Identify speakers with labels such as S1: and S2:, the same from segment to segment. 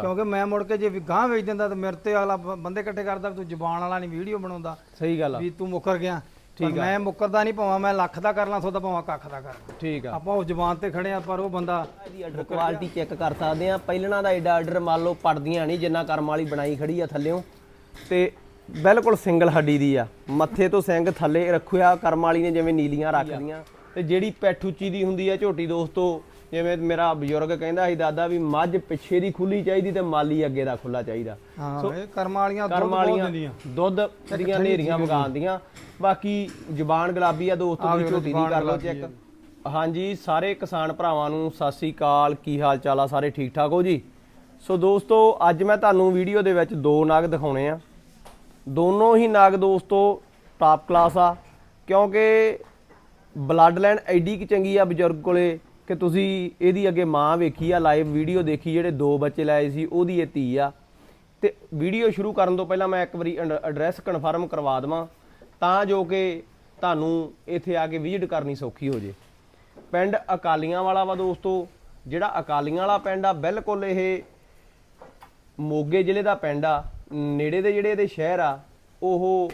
S1: ਕਿਉਂਕਿ ਮੈਂ ਮੁੜ ਕੇ ਜੇ ਵੀ ਗਾਂ ਵੇਚ ਦਿੰਦਾ ਤਾਂ ਮੇਰੇ ਤੇ ਅਗਲਾ ਬ- ਬੰਦੇ ਇਕੱਠੇ ਕਰਦਾ ਵੀ ਤੂੰ ਜ਼ਬਾਨ ਵਾਲਾ ਨਹੀਂ ਵੀਡੀਓ ਬਣਾਉਂਦਾ।
S2: ਸਹੀ ਗੱਲ ਆ।
S1: ਵੀ ਤੂੰ ਮੁੱਕਰ ਗਿਆ।
S2: ਠੀਕ
S1: ਪਰ ਮੈਂ ਮੁੱਕਰਦਾ ਨਹੀਂ ਭਾਵਾਂ ਮੈਂ ਲੱਖ ਦਾ ਕਰ ਲਾਂ ਸੌਦਾ ਭਾਵਾਂ ਕੱਖ ਦਾ ਕਰ ਲਾਂ
S2: ਠੀਕ ਆ।
S1: ਆਪਾਂ ਉਸ ਜ਼ਬਾਨ ਤੇ ਖੜੇ ਆ ਪਰ ਉਹ ਬੰਦਾ
S2: ਆਰਡਰ ਕੁਆਲਿਟੀ ਚੈੱਕ ਕਰ ਸਕਦੇ ਆ। ਪਹਿਲਣਾ ਦਾ ਏਡਾ ਆਰਡਰ ਮੰਨ ਲਓ ਪੜਦੀਆਂ ਨਹੀਂ ਜਿੰਨਾ ਕਰਮ ਵਾਲੀ ਬਣਾਈ ਖੜੀ ਆ ਥੱਲਿਓਂ। ਤੇ ਬਿਲਕੁਲ ਸਿੰਗਲ ਹੱਡੀ ਦੀ ਆ। ਮੱਥੇ ਤੋਂ ਸਿੰਘ ਥੱਲੇ ਰੱਖਿਆ ਕਰਮ ਵਾਲੀ ਨੇ ਜਿਵੇਂ ਨੀਲੀਆਂ ਰੱਖਦੀਆਂ। ਤੇ ਜਿਹੜੀ ਪੈਠ ਉੱਚੀ ਦੀ ਹੁੰਦੀ ਆ ਝੋਟੀ ਦੋਸਤੋ ਜਿਵੇਂ ਮੇਰਾ ਬਜ਼ੁਰਗ ਕਹਿੰਦਾ ਸੀ ਦਾਦਾ ਵੀ ਮੱਝ ਪਿੱਛੇ ਦੀ ਖੁੱਲੀ ਚਾਹੀਦੀ ਤੇ ਮਾਲੀ ਅੱਗੇ ਦਾ ਖੁੱਲਾ ਚਾਹੀਦਾ।
S1: ਹਾਂ ਇਹ ਕਰਮ ਵਾਲੀਆਂ ਦੁੱਧ ਬਹੁਤ ਦਿੰਦੀਆਂ।
S2: ਦੁੱਧ ਦੀਆਂ ਨੇਰੀਆਂ ਮਗਾਉਂਦੀਆਂ ਬਾਕੀ ਜ਼ੁਬਾਨ ਗੁਲਾਬੀ ਆ ਦੋਸਤੋ ਦੀ ਝੋਟੀ ਦੀ ਕਰ ਲਓ ਚੈੱਕ। ਹਾਂਜੀ ਸਾਰੇ ਕਿਸਾਨ ਭਰਾਵਾਂ ਨੂੰ ਸਤਿ ਸ੍ਰੀ ਅਕਾਲ। ਕੀ ਹਾਲ ਚਾਲ ਆ? ਸਾਰੇ ਠੀਕ ਠਾਕ ਹੋ ਜੀ? ਸੋ ਦੋਸਤੋ ਅੱਜ ਮੈਂ ਤੁਹਾਨੂੰ ਵੀਡੀਓ ਦੇ ਵਿੱਚ ਦੋ ਨਾਗ ਦਿਖਾਉਣੇ ਆ। ਦੋਨੋਂ ਹੀ ਨਾਗ ਦੋਸਤੋ ਟਾਪ ਕਲਾਸ ਆ। ਕਿਉਂਕਿ ਬਲੱਡ ਲਾਈਨ ਐਡੀ ਕਿ ਚੰਗੀ ਆ ਬਜ਼ੁਰਗ ਕੋਲੇ ਕਿ ਤੁਸੀਂ ਇਹਦੀ ਅੱਗੇ ਮਾਂ ਵੇਖੀ ਆ ਲਾਈਵ ਵੀਡੀਓ ਦੇਖੀ ਜਿਹੜੇ ਦੋ ਬੱਚੇ ਲਾਏ ਸੀ, ਉਹਦੀ ਇਹ ਧੀ ਆ। ਤੇ ਵੀਡੀਓ ਸ਼ੁਰੂ ਕਰਨ ਤੋਂ ਪਹਿਲਾਂ ਮੈਂ ਇੱਕ ਵਾਰੀ ਐਡਰੈਸ ਕਨਫਰਮ ਕਰਵਾ ਦਵਾਂ, ਤਾਂ ਜੋ ਕਿ ਤੁਹਾਨੂੰ ਇੱਥੇ ਆ ਕੇ ਵਿਜ਼ਿਟ ਕਰਨੀ ਸੌਖੀ ਹੋ ਜੇ। ਪਿੰਡ ਅਕਾਲੀਆਂ ਵਾਲਾ ਵਾ ਦੋਸਤੋ, ਜਿਹੜਾ ਅਕਾਲੀਆਂ ਵਾਲਾ ਪਿੰਡ ਆ, ਬਿਲਕੁਲ ਇਹ ਮੋਗੇ ਜ਼ਿਲ੍ਹੇ ਦਾ ਪਿੰਡ ਆ। ਨੇੜੇ ਦੇ ਜਿਹੜੇ ਇਹਦੇ ਸ਼ਹਿਰ ਆ, ਉਹ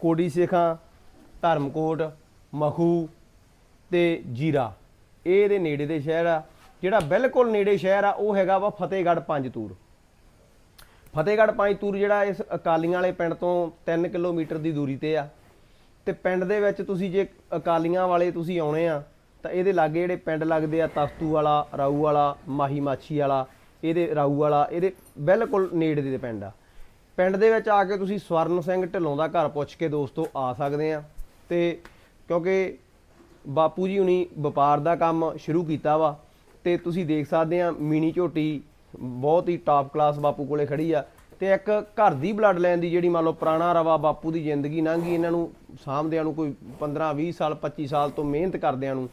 S2: ਕੋਡੀ ਸੇਖਾਂ, ਧਰਮਕੋਟ, ਮਖੂ ਤੇ ਜੀਰਾ। ਇਹ ਇਹਦੇ ਨੇੜੇ ਦੇ ਸ਼ਹਿਰ ਆ, ਜਿਹੜਾ ਬਿਲਕੁਲ ਨੇੜੇ ਸ਼ਹਿਰ ਆ, ਉਹ ਹੈਗਾ ਵਾ ਫਤਿਹਗੜ੍ਹ ਪੰਜਤੂਰ। ਫਤਿਹਗੜ੍ਹ ਪੰਜਤੂਰ ਜਿਹੜਾ ਇਸ ਅਕਾਲੀਆਂ ਵਾਲੇ ਪਿੰਡ ਤੋਂ 3 ਕਿਲੋਮੀਟਰ ਦੀ ਦੂਰੀ ਤੇ ਆ। ਤੇ ਪਿੰਡ ਦੇ ਵਿੱਚ ਤੁਸੀਂ ਜੇ ਅਕਾਲੀਆਂ ਵਾਲੇ ਤੁਸੀਂ ਆਉਣੇ ਆ, ਤਾਂ ਇਹਦੇ ਲਾਗੇ ਜਿਹੜੇ ਪਿੰਡ ਲੱਗਦੇ ਆ ਤਖਤੂ ਵਾਲਾ, ਰਾਊ ਵਾਲਾ, ਮਾਹੀ ਮਾਛੀ ਵਾਲਾ, ਇਹਦੇ ਰਾਊ ਵਾਲਾ, ਇਹਦੇ ਬਿਲਕੁਲ ਨੇੜੇ ਦੇ ਪਿੰਡ ਆ। ਪਿੰਡ ਦੇ ਵਿੱਚ ਆ ਕੇ ਤੁਸੀਂ ਸਵਰਨ ਸਿੰਘ ਢਿੱਲੋਂ ਦਾ ਘਰ ਪੁੱਛ ਕੇ ਦੋਸਤੋ ਆ ਸਕਦੇ ਆ। ਤੇ ਕਿਉਂਕਿ ਬਾਪੂ ਜੀ ਹੁਣੀ ਵਪਾਰ ਦਾ ਕੰਮ ਸ਼ੁਰੂ ਕੀਤਾ ਵਾ ਤੇ ਤੁਸੀਂ ਦੇਖ ਸਕਦੇ ਆ ਮਿਨੀ ਝੋਟੀ ਬਹੁਤ ਹੀ ਟਾਪ ਕਲਾਸ ਬਾਪੂ ਕੋਲੇ ਖੜੀ ਆ ਤੇ ਇੱਕ ਘਰ ਦੀ ਬਲੱਡ ਲਾਈਨ ਦੀ ਜਿਹੜੀ ਮੰਨ ਲਓ ਪੁਰਾਣਾ ਰਵਾ ਬਾਪੂ ਦੀ ਜ਼ਿੰਦਗੀ ਲੰਘੀ ਇਹਨਾਂ ਨੂੰ ਸਾਂਭਦਿਆਂ ਨੂੰ ਕੋਈ 15 20 ਸਾਲ 25 ਸਾਲ ਤੋਂ ਮਿਹਨਤ ਕਰਦਿਆਂ ਨੂੰ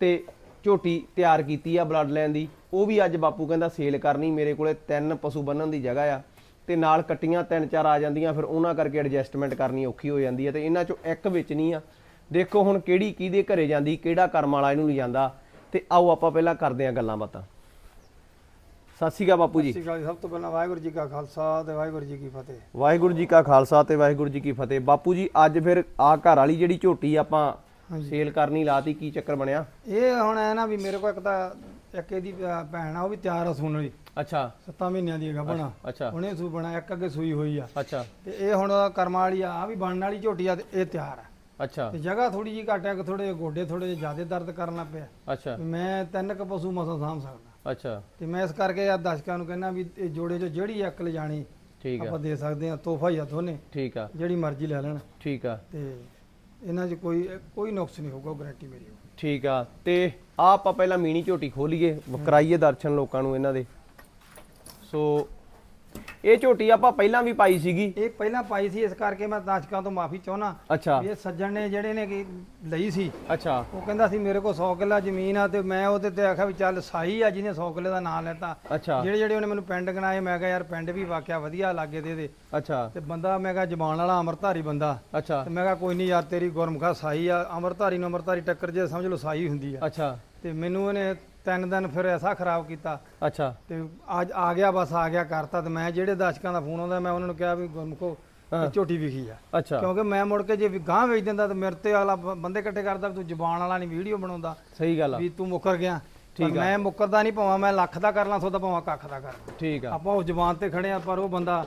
S2: ਤੇ ਝੋਟੀ ਤਿਆਰ ਕੀਤੀ ਆ ਬਲੱਡ ਲਾਈਨ ਦੀ। ਉਹ ਵੀ ਅੱਜ ਬਾਪੂ ਕਹਿੰਦਾ ਸੇਲ ਕਰਨੀ ਮੇਰੇ ਕੋਲੇ ਤਿੰਨ ਪਸ਼ੂ ਬੰਨਣ ਦੀ ਜਗ੍ਹਾ ਆ ਤੇ ਨਾਲ ਕੱਟੀਆਂ ਤਿੰਨ ਚਾਰ ਆ ਜਾਂਦੀਆਂ, ਫਿਰ ਉਹਨਾਂ ਕਰਕੇ ਐਡਜਸਟਮੈਂਟ ਕਰਨੀ ਔਖੀ ਹੋ ਜਾਂਦੀ ਹੈ ਤੇ ਇਹਨਾਂ ਚੋਂ ਇੱਕ ਵੇਚਣੀ ਆ। ਦੇਖੋ ਹੁਣ ਕਿਹੜੀ ਕਿਹਦੇ ਘਰੇ ਜਾਂਦੀ ਕਿਹੜਾ ਕਰਮ ਵਾਲਾ ਇਹਨੂੰ ਨਹੀਂ ਜਾਂਦਾ। ਤੇ ਆਓ ਆਪਾਂ ਪਹਿਲਾਂ ਕਰਦੇ ਆਂ ਗੱਲਾਂ ਬਾਤਾਂ। ਸਤਿ ਸ਼੍ਰੀ ਅਕਾਲ ਬਾਪੂ ਜੀ।
S1: ਸਤਿ ਸ਼੍ਰੀ ਅਕਾਲ। ਸਭ ਤੋਂ ਪਹਿਲਾਂ ਵਾਹਿਗੁਰੂ ਜੀ ਕਾ ਖਾਲਸਾ ਤੇ ਵਾਹਿਗੁਰੂ ਜੀ ਕੀ ਫਤਿਹ।
S2: ਵਾਹਿਗੁਰੂ ਜੀ ਕਾ ਖਾਲਸਾ ਤੇ ਵਾਹਿਗੁਰੂ ਜੀ ਕੀ ਫਤਿਹ। ਬਾਪੂ ਜੀ ਅੱਜ ਫਿਰ ਆ ਘਰ ਵਾਲੀ ਜਿਹੜੀ ਝੋਟੀ ਆਪਾਂ ਸੇਲ ਕਰਨੀ ਲਾਤੀ ਕੀ ਚੱਕਰ ਬਣਿਆ?
S1: ਇਹ ਹੁਣ ਐ ਨਾ ਵੀ ਮੇਰੇ ਕੋਲ ਇੱਕ ਤਾਂ ਇੱਕ ਇਹਦੀ ਭੈਣ ਆ ਉਹ ਵੀ ਤਿਆਰ ਆ ਸੂਣ ਲਈ
S2: ਅੱਛਾ।
S1: 7 ਮਹੀਨਿਆਂ ਦੀ ਹੈਗਾ ਬਣਾ।
S2: ਅੱਛਾ।
S1: ਉਹਨੇ ਸੂ ਬਣਾ ਇੱਕ ਅੱਗੇ ਸੂਈ ਹੋਈ ਆ।
S2: ਅੱਛਾ।
S1: ਤੇ ਇਹ ਹੁਣ ਕਰਮਾਂ ਵਾਲੀ ਆ ਵੀ ਬਣਨ ਵਾਲੀ ਝੋਟੀ ਆ ਤੇ ਇਹ ਤਿਆਰ ਆ।
S2: ਅੱਛਾ।
S1: ਤੇ ਜਗ੍ਹਾ ਥੋੜੀ ਜੀ ਘੱਟ ਕਿ ਥੋੜੇ ਗੋਡੇ ਥੋੜੇ ਜਿਹੇ ਜ਼ਿਆਦਾ ਦਰਦ ਕਰਨ ਲੱਗ ਪਿਆ।
S2: ਅੱਛਾ।
S1: ਮੈਂ ਤਿੰਨ ਕ ਪਸ਼ੂ ਮਸਾਂ ਸਾਂਭ ਸਕਦਾ।
S2: ਅੱਛਾ।
S1: ਤੇ ਮੈਂ ਇਸ ਕਰਕੇ ਆ ਦਰਸ਼ਕਾਂ ਨੂੰ ਕਹਿੰਦਾ ਵੀ ਇਹ ਜੋੜੇ 'ਚ ਜਿਹੜੀ ਇੱਕ ਲਿਜਾਣੀ
S2: ਠੀਕ ਆ।
S1: ਆਪਾਂ ਦੇ ਸਕਦੇ ਆ ਤੋਹਫਾ ਹੀ ਆ ਦੋਨੇ।
S2: ਠੀਕ ਆ।
S1: ਜਿਹੜੀ ਮਰਜ਼ੀ ਲੈ ਲੈਣ।
S2: ਠੀਕ ਆ।
S1: ਤੇ ਇਹਨਾਂ 'ਚ ਕੋਈ ਕੋਈ ਨੁਕਸ ਨਹੀਂ ਹੋਊਗਾ ਗਾਰੰਟੀ ਮੇਰੀ।
S2: ਠੀਕ ਆ। ਤੇ ਆ ਆਪਾਂ ਪਹਿਲਾਂ ਮੀਣੀ ਝੋਟੀ ਖੋਲੀਏ ਕਰਾਈਏ ਦਰਸ਼ਨ ਲੋਕਾਂ ਨੂੰ ਇਹਨਾਂ ਦੇ। ਸੋ ਇਹ ਝੋਟੀ ਆਪਾਂ ਪਹਿਲਾਂ ਵੀ ਪਾਈ ਸੀਗੀ।
S1: ਇਹ ਪਹਿਲਾਂ ਪਾਈ ਸੀ ਇਸ ਕਰਕੇ ਮੈਂ ਦਰਸ਼ਕਾਂ ਤੋਂ ਮਾਫੀ ਚਾਹੁੰਦਾ।
S2: ਅੱਛਾ।
S1: ਵੀ ਇਹ ਸੱਜਣ ਨੇ ਜਿਹੜੇ ਨੇ ਕਿ ਲਈ ਸੀ।
S2: ਅੱਛਾ।
S1: ਉਹ ਕਹਿੰਦਾ ਸੀ ਮੇਰੇ ਕੋਲ 100 ਕਿੱਲਾ ਜ਼ਮੀਨ ਆ ਤੇ ਮੈਂ ਉਹਦੇ ਤੇ ਆਖਿਆ ਵੀ ਚੱਲ ਸਾਈ ਆ ਜਿਹਨੇ 100 ਕਿੱਲੇ ਦਾ ਨਾਂ ਲੈਤਾ।
S2: ਅੱਛਾ।
S1: ਜਿਹੜੇ ਜਿਹੜੇ ਉਹਨੇ ਮੈਨੂੰ ਪਿੰਡ ਗਣਾਏ ਮੈਂ ਕਿਹਾ ਯਾਰ ਪਿੰਡ ਵੀ ਵਾਕਿਆ ਵਧੀਆ ਲਾਗੇ ਦੇ ਦੇ।
S2: ਅੱਛਾ।
S1: ਤੇ ਬੰਦਾ ਮੈਂ ਕਿਹਾ ਜ਼ਬਾਨ ਵਾਲਾ ਅਮਰਧਾਰੀ ਬੰਦਾ।
S2: ਅੱਛਾ।
S1: ਤੇ ਮੈਂ ਕਿਹਾ ਕੋਈ ਨਹੀਂ ਯਾਰ ਤੇਰੀ ਗੁਰਮੁਖਾ ਸਾਈ ਆ। ਅਮਰਧਾਰੀ ਨੂੰ ਅਮਰਧਾਰੀ ਟੱਕਰ ਜੇ ਸਮਝ ਲਓ ਸਾਈ ਹੁੰਦੀ ਆ।
S2: ਅੱਛਾ।
S1: ਤੇ ਮੈਨੂੰ ਇਹਨੇ ਤਿੰਨ ਦਿਨ ਫਿਰ ਐਸਾ ਖਰਾਬ ਕੀਤਾ।
S2: ਅੱਛਾ।
S1: ਤੇ ਅੱਜ ਆ ਗਿਆ ਬਸ ਆ ਗਿਆ ਕਰਤਾ ਤੇ ਮੈਂ ਜਿਹੜੇ ਦਰਸ਼ਕਾਂ ਦਾ ਫੋਨ ਆਉਂਦਾ ਮੈਂ ਉਹਨਾਂ ਨੂੰ ਕਿਹਾ ਵੀ ਗੁਰਮੁਖੋ ਇਹ ਝੋਟੀ ਵਿਖੀ ਆ।
S2: ਅੱਛਾ।
S1: ਕਿਉਂਕਿ ਮੈਂ ਮੁੜ ਕੇ ਜੇ ਗਾਂ ਵੇਚ ਦਿੰਦਾ ਤੇ ਮੇਰੇ ਤੇ ਅਗਲਾ ਬੰਦੇ ਇਕੱਠੇ ਕਰਦਾ ਤੂੰ ਜ਼ਬਾਨ ਵਾਲਾ ਨਹੀਂ ਵੀਡੀਓ ਬਣਾਉਂਦਾ।
S2: ਸਹੀ ਗੱਲ ਆ।
S1: ਵੀ ਤੂੰ ਮੁੱਕਰ ਗਿਆ।
S2: ਠੀਕ
S1: ਪਰ ਮੈਂ ਮੁੱਕਰਦਾ ਨਹੀਂ ਭਾਵਾਂ ਮੈਂ ਲੱਖ ਦਾ ਕਰ ਲਾਂ ਸੌਦਾ ਭਾਵਾਂ ਕੱਖ ਦਾ ਕਰ
S2: ਠੀਕ ਆ।
S1: ਆਪਾਂ ਉਸ ਜ਼ਬਾਨ ਤੇ ਖੜੇ ਆ ਪਰ ਉਹ ਬੰਦਾ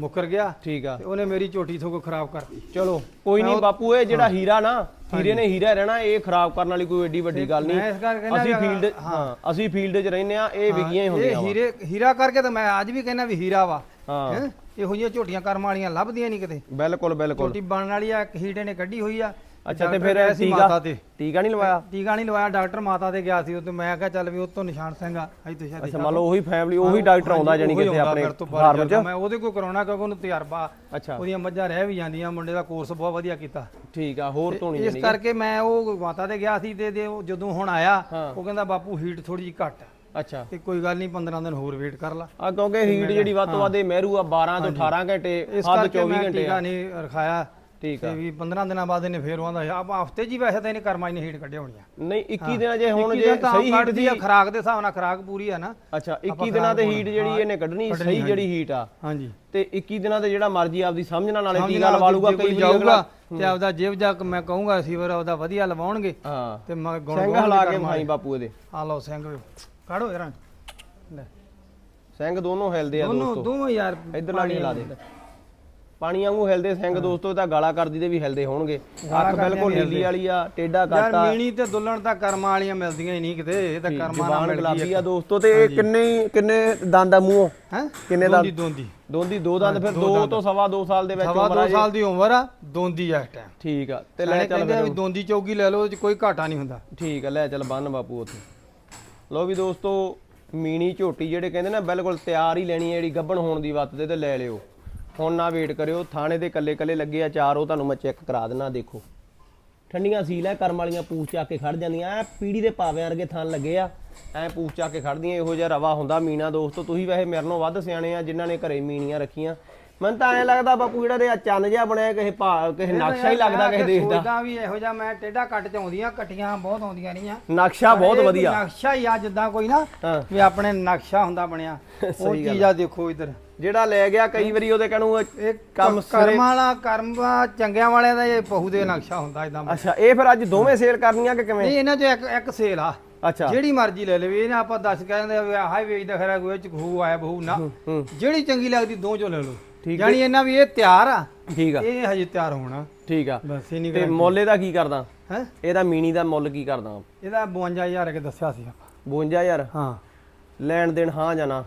S1: ਮੁੱਕਰ ਗਿਆ
S2: ਠੀਕ ਆ।
S1: ਤੇ ਉਹਨੇ ਮੇਰੀ ਝੋਟੀ ਸਗੋਂ ਖਰਾਬ ਕਰਤੀ
S2: ਚਲੋ ਕੋਈ ਨਹੀਂ ਬਾਪੂ ਇਹ ਜਿਹੜਾ ਹੀਰਾ ਨਾ ਹੀਰੇ ਨੇ ਹੀਰਾ ਰਹਿਣਾ ਇਹ ਖਰਾਬ ਕਰਨ ਵਾਲੀ ਕੋਈ ਏਡੀ ਵੱਡੀ ਗੱਲ ਨਹੀਂ। ਅਸੀਂ ਫੀਲਡ ਹਾਂ। ਅਸੀਂ ਫੀਲਡ 'ਚ ਰਹਿੰਦੇ ਆ ਇਹ ਵਿਗੀਆਂ ਹੀ
S1: ਇਹ
S2: ਹੁੰਦੀਆਂ ਵਾ।
S1: ਹੀਰੇ ਹੀਰਾ ਕਰਕੇ ਤਾਂ ਮੈਂ ਅੱਜ ਵੀ ਕਹਿੰਦਾ ਵੀ ਹੀਰਾ ਵਾ।
S2: ਹਾਂ?
S1: ਇਹੋ ਜਿਹੀਆਂ ਝੋਟੀਆਂ ਕਰਮ ਵਾਲੀਆਂ ਲੱਭਦੀਆਂ ਨਹੀਂ ਕਿਤੇ।
S2: ਬਿਲਕੁਲ ਬਿਲਕੁਲ।
S1: ਝੋਟੀ ਬਣਨ ਵਾਲੀ ਆ ਇੱਕ ਹੀਰੇ ਨੇ ਕੱਢੀ ਹੋਈ ਆ।
S2: ਅੱਛਾ ਤੇ ਫਿਰ
S1: ਸੀ
S2: ਟੀਕਾ
S1: ਤੇ।
S2: ਟੀਕਾ ਨਹੀਂ ਲਵਾਇਆ?
S1: ਟੀਕਾ ਨਹੀਂ ਲਵਾਇਆ ਡਾਕਟਰ ਮਾਤਾ ਤੇ ਗਿਆ ਸੀ ਉਹ ਤੇ ਮੈਂ ਕਿਹਾ ਚੱਲ ਵੀ ਤੋਂ ਨਿਸ਼ਾਨ ਸਿੰਘ ਆ ਅਸੀਂ ਤੇ ਸ਼ਾਇਦ
S2: ਅੱਛਾ ਮੰਨ ਲਓ ਉਹੀ ਫੈਮਿਲੀ ਉਹੀ ਡਾਕਟਰ ਆਉਂਦਾ ਜਾਨੀ ਕਿਤੇ ਆਪਣੇ ਫਾਰਮ 'ਚ।
S1: ਮੈਂ ਉਹਦੇ ਕੋਲ ਕਰਾਉਣਾ ਕਿਉਂਕਿ ਉਹਨੂੰ ਤਜਰਬਾ
S2: ਅੱਛਾ।
S1: ਉਹਦੀਆਂ ਮੱਝਾਂ ਰਹਿ ਵੀ ਜਾਂਦੀਆਂ ਮੁੰਡੇ ਦਾ ਕੋਰਸ ਬਹੁਤ ਵਧੀਆ ਕੀਤਾ।
S2: ਠੀਕ ਆ ਹੋਰ ਧੋਣੀ
S1: ਇਸ ਕਰਕੇ ਮੈਂ ਉਹ ਮਾਤਾ ਤੇ ਗਿਆ ਸੀ ਤੇ ਦੇ ਜਦੋਂ ਹੁਣ ਆਇਆ। ਉਹ ਕਹਿੰਦਾ ਬਾਪੂ ਹੀਟ ਥੋੜੀ ਜਿਹੀ ਘੱਟ
S2: ਅੱਛਾ।
S1: ਤੇ ਕੋਈ ਗੱਲ ਨਹੀਂ 15 ਦਿਨ ਹੋਰ ਵੇਟ ਕਰ ਲਾ।
S2: ਆ ਕਿਉਂਕਿ ਹੀਟ ਜਿਹੜੀ ਵੱਧ ਤੋਂ ਵੱਧ ਇਹ ਮਹਿਰੂ ਆ 12 ਤੋਂ 18 ਘੰਟੇ
S1: ਇਸ
S2: ਹੱਦ
S1: ਕਰਕੇ
S2: 24
S1: ਮੈਂ
S2: ਘੰਟੇ
S1: ਟੀਕਾ
S2: ਆ
S1: ਨਹੀਂ ਰਖਾਇਆ।
S2: ਠੀਕ ਆ।
S1: ਤੇ ਵੀ 15 ਦਿਨਾਂ ਬਾਅਦ ਇਹਨੇ ਫੇਰ ਆਉਂਦਾ ਆਪਾਂ ਹਫ਼ਤੇ ਜੀ ਵੈਸੇ ਤਾਂ ਇਹਨੇ ਕਰਮਾਂ ਨੇ ਹੀਟ ਕੱਢਿਆ ਹੋਣੀਆਂ।
S2: ਨਹੀਂ 21 ਦਿਨਾਂ ਜੇ ਹੁਣ ਜੇ
S1: ਦਿਨ
S2: ਸਹੀ ਹੀਟ ਦੀ
S1: ਆ ਖਰਾਕ ਦੇ ਹਿਸਾਬ ਨਾਲ ਖਰਾਕ ਪੂਰੀ ਆ ਨਾ।
S2: ਅੱਛਾ 21
S1: ਆਪਾਂ
S2: ਦਿਨਾਂ ਤੇ ਹੀਟ ਜਿਹੜੀ ਇਹਨੇ ਕੱਢਣੀ ਸਹੀ। ਜਿਹੜੀ ਹੀਟ ਆ।
S1: ਹਾਂਜੀ।
S2: ਤੇ 21 ਦਿਨਾਂ ਤੇ ਜਿਹੜਾ ਮਰਜ਼ੀ ਆਪਦੀ ਸਮਝਣਾ ਨਾਲੇ
S1: ਸਮਝ
S2: ਟੀਕਾ ਲਵਾ ਲੂਗਾ ਕਈ
S1: ਜਾਊਗਾ ਤੇ ਆਪਦਾ ਜੇਬ ਜਾ ਕੇ ਮੈਂ ਕਹੂੰਗਾ ਰਿਸੀਵਰ ਆਪਦਾ ਵਧੀਆ ਲਵਾਉਣਗੇ।
S2: ਹਾਂ।
S1: ਤੇ ਮੈਂ ਗੁਣ
S2: ਸਿੰਘ ਹਲਾ ਕੇ ਮਾਈ ਬਾਪੂ ਇਹਦੇ।
S1: ਆ ਲਓ ਸਿੰਘ ਕਾੜੋ ਯਾਰ। ਲੈ।
S2: ਸਿੰਘ ਦੋਨੋਂ ਹਿਲਦੇ ਆ
S1: ਦੋਨੋਂ
S2: ਦੋਸਤੋ।
S1: ਦੋਵੇਂ ਯਾਰ
S2: ਇੱਧਰ ਨਾਲ ਹੀ ਲਾ ਦੇ। ਪਾਣੀ ਵਾਂਗੂ ਹਿਲਦੇ ਸਿੰਘ ਦੋਸਤੋ ਤਾਂ ਗਾਲਾ ਕਰਦੀ ਦੇ ਵੀ ਹਿਲਦੇ ਹੋਣਗੇ। ਅੱਖ ਬਿਲਕੁਲ ਨੀਲੀ ਵਾਲੀ ਆ ਟੇਡਾ
S1: ਯਾਰ
S2: ਕਰਤਾ।
S1: ਮੀਣੀ ਤੇ ਦੁੱਲਣ ਤਾਂ ਕਰਮਾਂ ਵਾਲੀਆਂ ਮਿਲਦੀਆਂ ਹੀ ਨਹੀਂ ਕਿਤੇ ਇਹ ਤਾਂ ਕਰਮਾਂ ਨਾਲ
S2: ਜ਼ਬਾਨ
S1: ਮਿਲ
S2: ਗੁਲਾਬੀ ਆ ਦੋਸਤੋ ਤੇ ਇਹ ਕਿੰਨੇ ਕਿੰਨੇ ਦੰਦ ਆ ਮੂੰਹੋਂ?
S1: ਹੈ?
S2: ਕਿੰਨੇ
S1: ਦੋਂਦੀ ਦੋਂਦੀ?
S2: ਦੋਂਦੀ। ਦੋ ਦੰਦ ਫਿਰ ਦੋ ਤੋਂ ਸਵਾ ਦੋ ਸਾਲ ਦੇ ਵਿੱਚ
S1: ਸਵਾ
S2: ਉਮਰ
S1: ਦੋ
S2: ਆ ਜੀ
S1: ਸਾਲ ਦੀ ਉਮਰ ਆ ਦੋਂਦੀ ਆ ਇਸ ਟਾਈਮ
S2: ਠੀਕ ਆ ਤੇ
S1: ਲੈ
S2: ਚੱਲ
S1: ਕਹਿੰਦੇ ਆ
S2: ਫਿਰ
S1: ਵੀ ਦੋਂਦੀ ਚੌਗੀ ਲੈ ਲਓ ਇਹ 'ਚ ਕੋਈ ਘਾਟਾ ਨਹੀਂ ਹੁੰਦਾ।
S2: ਠੀਕ ਆ ਲੈ ਚੱਲ ਬੰਨ ਬਾਪੂ ਉੱਥੇ। ਲੋ ਵੀ ਦੋਸਤੋ ਮੀਣੀ ਝੋਟੀ ਜਿਹੜੇ ਕਹਿੰਦੇ ਨਾ ਬਿਲਕੁਲ ਤਿਆਰ ਹੀ ਲੈਣੀ ਹੈ ਜਿਹੜੀ ਗੱਭਣ ਹੋਣ ਦੀ ਵੱਤ ਤੇ ਤੇ ਲੈ ਲਿਓ। ਹੁਣ ਨਾ ਵੇਟ ਕਰਿਓ ਥਾਣੇ ਦੇ ਕੱਲੇ ਕੱਲੇ ਲੱਗੇ ਆ ਚਾਰ ਉਹ ਤੁਹਾਨੂੰ ਮੈਂ ਚੈੱਕ ਕਰਾ ਦੇਣਾ ਦੇਖੋ। ਠੰਡੀਆਂ ਸੀਲ ਐ ਕਰਮ ਵਾਲੀਆਂ ਪੂਛ ਚੱਕ ਕੇ ਖੜ ਜਾਂਦੀਆਂ ਐ ਪੀੜੀ ਦੇ ਪਾਵਿਆਂ ਵਰਗੇ ਥਣ ਲੱਗੇ ਆ ਐ ਪੂਛ ਚੱਕ ਕੇ ਖੜਦੀਆਂ ਇਹੋ ਜਿਹਾ ਰਵਾ ਹੁੰਦਾ ਮੀਣਾ ਦੋਸਤੋ। ਤੁਸੀਂ ਵੈਸੇ ਮੇਰੇ ਨਾਲੋਂ ਵੱਧ ਸਿਆਣੇ ਆ ਜਿਨ੍ਹਾਂ ਨੇ ਘਰੇ ਮੀਣੀਆਂ ਰੱਖੀਆਂ। ਮੈਨੂੰ ਤਾਂ ਐ ਲੱਗਦਾ ਬਾਪੂ ਜਿਹੜਾ ਦੇ ਚੰਨ ਜਿਹਾ ਬਣਿਆ ਕਿਸੇ ਭਾ ਕਿਸੇ ਨਕਸ਼ਾ ਹੀ ਲੱਗਦਾ ਕਿਸੇ ਦੇਸ਼ ਦਾ।
S1: ਸੋਚਦਾ ਵੀ ਇਹੋ ਜਿਹਾ ਮੈਂ ਟੇਡਾ ਕੱਟ ਚ ਆਉਂਦੀਆਂ ਕੱਟੀਆਂ ਬਹੁਤ ਆਉਂਦੀਆਂ ਨਹੀਂ ਆ
S2: ਨਕਸ਼ਾ ਬਹੁਤ
S1: ਇਹ
S2: ਵਧੀਆ।
S1: ਨਕਸ਼ਾ ਹੀ ਆ ਜਿੱਦਾਂ ਕੋਈ ਨਾ
S2: ਹਾਂ।
S1: ਵੀ ਆਪਣੇ ਨਕਸ਼ਾ ਹੁੰਦਾ ਬਣਿਆ। ਉਹ ਚੀਜ਼ ਆ ਦੇਖੋ ਇਧਰ।
S2: ਜਿਹੜਾ ਲੈ ਗਿਆ ਕਈ ਵਾਰੀ ਉਹਦੇ ਕਹਣੂ
S1: ਇਹ
S2: ਕੰਮ
S1: ਕਰਮ ਵਾਲਾ ਕਰਮ ਚੰਗਿਆਂ ਵਾਲਿਆਂ ਦਾ ਇਹ ਪਹੂ ਦੇ ਨਕਸ਼ਾ ਹੁੰਦਾ ਇਦਾਂ
S2: ਅੱਛਾ ਇਹ ਫਿਰ ਅੱਜ ਦੋਵੇਂ ਸੇਲ ਕਰਨੀਆਂ ਕਿ ਕਿਵੇਂ?
S1: ਨਹੀਂ ਇਹਨਾਂ ਚੋਂ ਇੱਕ ਇੱਕ ਸੇਲ ਆ।
S2: ਅੱਛਾ।
S1: ਜਿਹੜੀ ਮਰਜ਼ੀ ਲੈ ਲਵੇ ਇਹਨਾਂ ਆਪਾਂ ਦੱਸ ਕਹਿੰਦੇ ਆ ਵੀ ਆਹ ਹੀ ਵੇਚਦਾ ਖਰਾ ਕੋਈ ਚ ਬਹੂ ਆਇਆ ਬਹੂ ਨਾ। ਜਿਹੜੀ ਚੰਗੀ ਲੱਗਦੀ ਦੋ ਚੋਂ ਲੈ ਲਓ।
S2: ਠੀਕ
S1: ਯਾਨੀ ਇਹਨਾਂ ਵੀ ਇਹ ਤਿਆਰ ਆ।
S2: ਠੀਕ ਆ।
S1: ਇਹ ਹਜੇ ਤਿਆਰ ਹੋਣਾ।
S2: ਠੀਕ ਆ।
S1: ਬਸ ਇਹ ਨਹੀਂ
S2: ਤੇ ਮੁੱਲ ਇਹਦਾ ਕੀ ਕਰਦਾ?
S1: ਹੈ?
S2: ਇਹਦਾ ਮੀਣੀ ਦਾ ਮੁੱਲ ਕੀ ਕਰਦਾ?
S1: ਇਹਦਾ 52000 ਕੇ ਦੱਸਿਆ ਸੀ ਆਪਾਂ।
S2: 52000
S1: ਹਾਂ।
S2: ਲੈਣ ਦੇਣ ਹਾਂ ਜਾਂ ਨਾ?